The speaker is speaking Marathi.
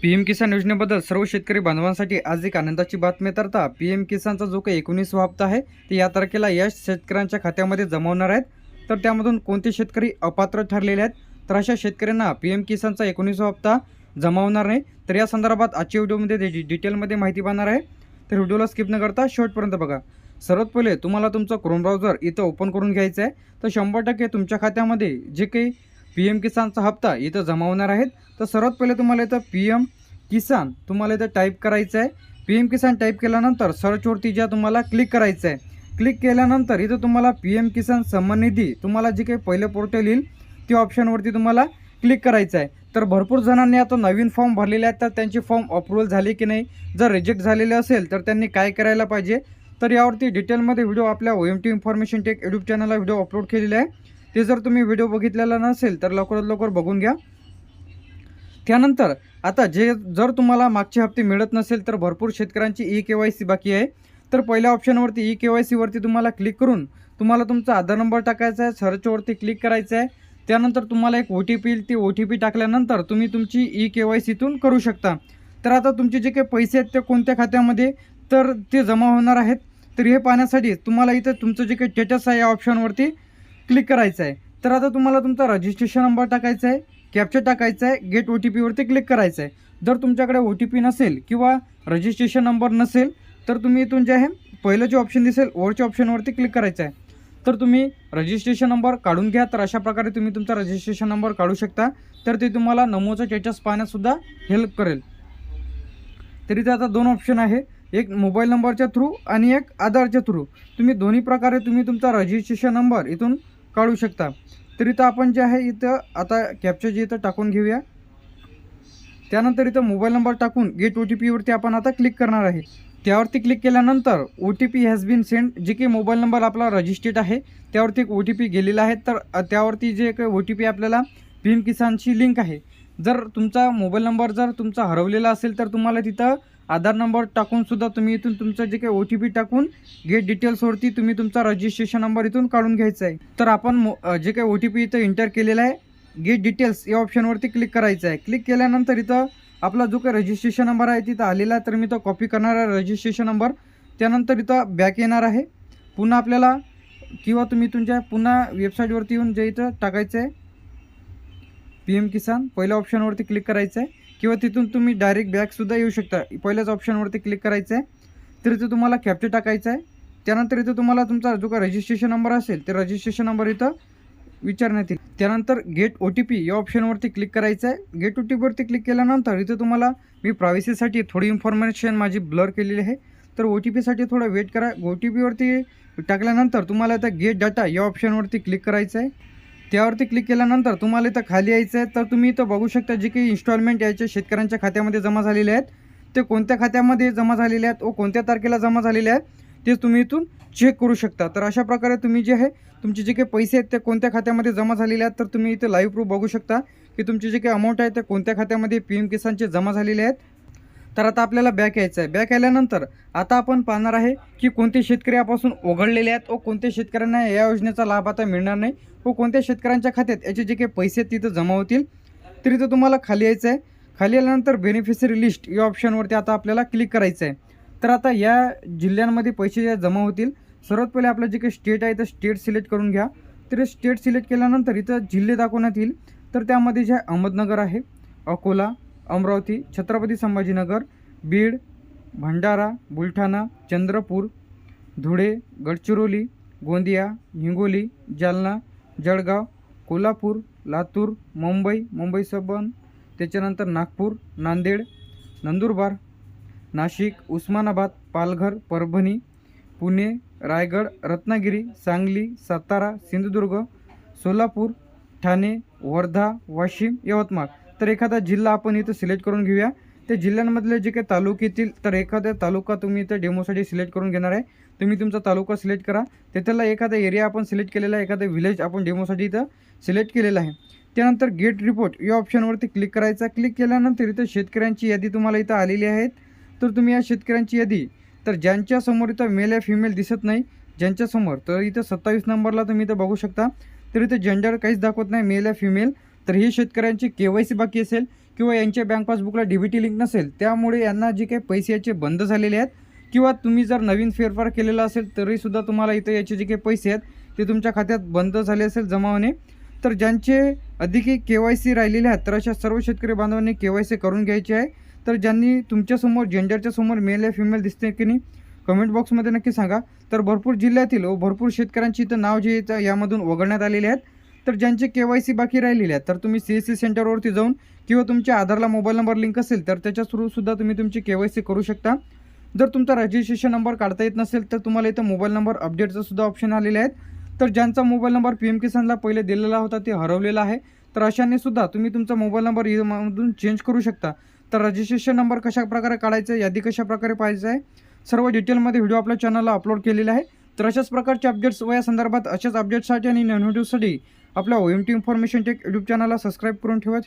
पी एम किसान योजनेबद्दल सर्व शेतकरी बांधवांसाठी आज एक आनंदाची बातमी तरता पी एम किसानचा जो काही एकोणीसवा हप्ता आहे ते या तारखेला या शेतकऱ्यांच्या खात्यामध्ये जमावणार आहेत. तर त्यामधून कोणते शेतकरी अपात्र ठरलेले आहेत तर अशा शेतकऱ्यांना पी एम किसानचा एकोणीसवा हप्ता जमावणार नाही. तर या संदर्भात आजच्या व्हिडिओमध्ये त्याची डिटेलमध्ये माहिती पाहणार आहे तर व्हिडिओला स्किप न करता शेवटपर्यंत बघा. सर्वात पहिले तुम्हाला तुमचं क्रोम ब्राउझर इथं ओपन करून घ्यायचं आहे. तर शंभर टक्के तुमच्या खात्यामध्ये जे काही पी एम किसानचा हप्ता इथं जमा होणार आहेत. तर सर्वात पहिले तुम्हाला इथं पी एम किसान तुम्हाला इथं टाईप करायचं आहे. पी एम किसान टाईप केल्यानंतर सर्चवरती ज्या तुम्हाला क्लिक करायचं आहे. क्लिक केल्यानंतर इथं तुम्हाला पी एम किसान सन्मान निधी तुम्हाला जे काही पहिलं पोर्टल येईल त्या ऑप्शनवरती तुम्हाला क्लिक करायचं आहे. तर भरपूर जणांनी आता नवीन फॉर्म भरलेले आहेत. तर त्यांचे फॉर्म अप्रुव्हल झाले की नाही जर रिजेक्ट झालेले असेल तर त्यांनी काय करायला पाहिजे? तर यावरती डिटेलमध्ये व्हिडिओ आपल्या O M T information tech YouTube चॅनलला व्हिडिओ अपलोड केलेले आहे. ते जर तुम्ही व्हिडिओ बघितलेला नसेल तर लवकरात लवकर बघून घ्या. त्यानंतर आता जे जर तुम्हाला मागचे हप्ते मिळत नसेल तर भरपूर शेतकऱ्यांची ई के वाय सी बाकी आहे. तर पहिल्या ऑप्शनवरती ई के वाय सीवरती तुम्हाला क्लिक करून तुम्हाला तुमचा आधार नंबर टाकायचा आहे सर्चवरती क्लिक करायचं आहे. त्यानंतर तुम्हाला एक ओ टी पी येईल ती ओ टी पी टाकल्यानंतर तुम्ही तुमची ई के वाय सीतून करू शकता. तर आता तुमचे जे काही पैसे आहेत ते कोणत्या खात्यामध्ये? तर ते जमा होणार आहेत. तर हे पाहण्यासाठी तुम्हाला इथं तुमचं जे काही स्टेटस आहे या ऑप्शनवरती क्लिक करायचं आहे. तर आता तुम्हाला तुमचा रजिस्ट्रेशन नंबर टाकायचा आहे कॅप्चर टाकायचा आहे गेट ओ टी पीवरती क्लिक करायचं आहे. जर तुमच्याकडे ओ टी पी नसेल किंवा रजिस्ट्रेशन नंबर नसेल तर तुम्ही इथून जे आहे पहिलं जे ऑप्शन दिसेल वरच्या ऑप्शनवरती क्लिक करायचं आहे. तर तुम्ही रजिस्ट्रेशन नंबर काढून घ्या तर अशा प्रकारे तुम्ही तुमचा रजिस्ट्रेशन नंबर काढू शकता. तर ते तुम्हाला नमोचं स्टेटस पाहण्यासुद्धा हेल्प करेल. तर इथे आता दोन ऑप्शन आहे. एक मोबाईल नंबरच्या थ्रू आणि एक आधारच्या थ्रू तुम्ही दोन्ही प्रकारे तुम्ही तुमचा रजिस्ट्रेशन नंबर इथून काढू शकता. तर इथं आपण जे आहे इथं आता कॅप्चर जे इथं टाकून घेऊया. त्यानंतर इथं मोबाईल नंबर टाकून गेट ओ टी पीवरती आपण आता क्लिक करणार आहे. त्यावरती क्लिक केल्यानंतर O T P has been send जे काही मोबाईल नंबर आपला रजिस्टर्ड आहे त्यावरती एक ओ टी पी गेलेला आहे. तर त्यावरती जे एक ओ टी पी आपल्याला पी एम किसानची लिंक आहे. जर तुमचा मोबाईल नंबर जर तुमचा हरवलेला असेल तर तुम्हाला तिथं आधार नंबर टाकून सुद्धा तुम्ही इथून तुमचं जे काही ओ टी पी टाकून गेट डिटेल्सवरती तुम्ही तुमचा रजिस्ट्रेशन नंबर इथून काढून घ्यायचा आहे. तर आपण मो जे काही ओ टी पी इथं इंटर केलेला आहे गेट डिटेल्स या ऑप्शनवरती क्लिक करायचं आहे. क्लिक केल्यानंतर इथं आपला जो काही रजिस्ट्रेशन नंबर आहे तिथं आलेला आहे तर मी तो कॉपी करणार आहे रजिस्ट्रेशन नंबर त्यानंतर इथं बॅक येणार आहे. पुन्हा आपल्याला किंवा तुम्ही तुमच्या पुन्हा वेबसाईटवरती येऊन जे इथं टाकायचं आहे पी एम किसान पहिल्या ऑप्शनवरती क्लिक करायचं आहे. किंवा तिथून तुम्ही डायरेक्ट बॅकसुद्धा येऊ शकता. पहिल्याच ऑप्शनवरती क्लिक करायचं आहे तर इथं तुम्हाला कॅप्चर टाकायचं आहे. त्यानंतर इथं तुम्हाला तुमचा जो काही रजिस्ट्रेशन नंबर असेल ते रजिस्ट्रेशन नंबर इथं विचारण्यात येईल. त्यानंतर गेट ओ टी पी या ऑप्शनवरती क्लिक करायचं आहे गेट ओ टी पीवरती क्लिक केल्यानंतर इथं तुम्हाला मी प्रायव्हसीसाठी थोडी इन्फॉर्मेशन माझी ब्लर केलेली आहे. तर ओ टी पीसाठी थोडं वेट करा. ओ टी पीवरती टाकल्यानंतर तुम्हाला आता गेट डाटा या ऑप्शनवरती क्लिक करायचं आहे त्यावरती क्लिक केल्यानंतर तुम्हाला इथं खाली यायचं आहे तर तुम्ही इथं बघू शकता जे काही इन्स्टॉलमेंट यायचे शेतकऱ्यांच्या खात्यामध्ये जमा झालेले आहेत. ते कोणत्या खात्यामध्ये जमा झालेले आहेत व कोणत्या तारखेला जमा झालेले आहेत ते तुम्ही इथून चेक करू शकता. तर अशा प्रकारे तुम्ही जे आहे तुमचे जे काही पैसे आहेत ते कोणत्या खात्यामध्ये जमा झालेले आहेत तर तुम्ही इथे लाईव्ह प्रूफ बघू शकता की तुमचे जे काही अमाऊंट आहे ते कोणत्या खात्यामध्ये पी एम किसानचे जमा झालेले आहेत. तर आता आपल्याला बॅक यायचं आहे. बॅक आल्यानंतर आता आपण पाहणार आहे की कोणते शेतकरी यापासून आहेत व कोणत्या शेतकऱ्यांना या योजनेचा लाभ आता मिळणार नाही व कोणत्या शेतकऱ्यांच्या खात्यात याचे जे काही पैसे तिथं जमा होतील. तर इथं तुम्हाला खाली यायचं आहे. खाली आल्यानंतर बेनिफिशरी लिस्ट या ऑप्शनवरती आता आपल्याला क्लिक करायचं आहे. तर आता या जिल्ह्यांमध्ये पैसे जे जमा होतील सर्वात पहिले आपलं जे काही स्टेट आहे तर स्टेट सिलेक्ट करून घ्या. तर स्टेट सिलेक्ट केल्यानंतर इथं जिल्हे दाखवण्यात येईल. तर त्यामध्ये जे अहमदनगर आहे अकोला अमरावती छत्रपती संभाजीनगर बीड भंडारा बुलढाणा चंद्रपूर धुळे गडचिरोली गोंदिया हिंगोली जालना जळगाव कोल्हापूर लातूर मुंबई मुंबई सबन त्याच्यानंतर नागपूर नांदेड नंदुरबार नाशिक उस्मानाबाद पालघर परभणी पुणे रायगड रत्नागिरी सांगली सातारा सिंधुदुर्ग सोलापूर ठाणे वर्धा वाशिम यवतमाळ. तर एखादा जिल्हा आपण इथं सिलेक्ट करून घेऊया. त्या जिल्ह्यांमधले जे काही तालुके येतील तर एखादा तालुका तुम्ही इथं डेमोसाठी सिलेक्ट करून घेणार आहे. तुम्ही तुमचा तालुका सिलेक्ट करा. त्याला एखादा एरिया आपण सिलेक्ट केलेला आहे एखादा विलेज आपण डेमोसाठी इथं सिलेक्ट केलेला आहे. त्यानंतर गेट रिपोर्ट या ऑप्शनवरती क्लिक करायचा. क्लिक केल्यानंतर इथं शेतकऱ्यांची यादी तुम्हाला इथं आलेली आहेत. तर तुम्ही या शेतकऱ्यांची यादी तर ज्यांच्यासमोर इथं मेल या फिमेल दिसत नाही ज्यांच्यासमोर तर इथं सत्तावीस नंबरला तुम्ही इथं बघू शकता. तर इथं जेंडर काहीच दाखवत नाही मेल या फिमेल तर हे शेतकऱ्यांची के वाय सी बाकी असेल किंवा यांच्या बँक पासबुकला डी बी टी लिंक नसेल त्यामुळे यांना जे काही पैसे याचे बंद झालेले आहेत किंवा तुम्ही जर नवीन फेरफार केलेला असेल तरीसुद्धा तुम्हाला इथं याचे जे काही पैसे आहेत ते तुमच्या खात्यात बंद झाले असेल जमा होणे तर ज्यांचे अधिक के वाय सी राहिलेले आहेत तर अशा सर्व शेतकरी बांधवांनी के वाय सी करून घ्यायचे आहे. तर ज्यांनी तुमच्यासमोर जेंडरच्या समोर मेल या फिमेल दिसते की नाही कमेंट बॉक्समध्ये नक्की सांगा. तर भरपूर जिल्ह्यातील व भरपूर शेतकऱ्यांची इथं नाव जे येतं यामधून वगळण्यात आलेले आहेत. तर ज्यांचे के वाय सी बाकी राहिलेले आहेत तर तुम्ही सी एस सी सेंटरवरती जाऊन किंवा तुमच्या आधारला मोबाईल नंबर लिंक असेल तर त्याच्या थ्रूसुद्धा तुम्ही तुमची के वाय सी करू शकता. जर तुमचा रजिस्ट्रेशन नंबर काढता येत नसेल तर तुम्हाला इथं मोबाईल नंबर अपडेटचं सुद्धा ऑप्शन आलेले आहेत. तर ज्यांचा मोबाईल नंबर पी एम किसानला पहिले दिलेला होता ते हरवलेला आहे. तर अशाने सुद्धा तुम्ही तुमचा मोबाईल नंबर इमधून चेंज करू शकता. तर रजिस्ट्रेशन नंबर कशा प्रकारे काढायचा आहे, यादी कशा प्रकारे पाहायचं आहे सर्व डिटेलमध्ये व्हिडिओ आपल्या चॅनलला अपलोड केलेला आहे. तर अशाच प्रकारचे अपडेट्स व या संदर्भात अशाच अपडेट्ससाठी आणि नवीन व्हिडिओसाठी आपल्या O M T information tech YouTube चॅनलला सबस्क्राईब करून ठेवत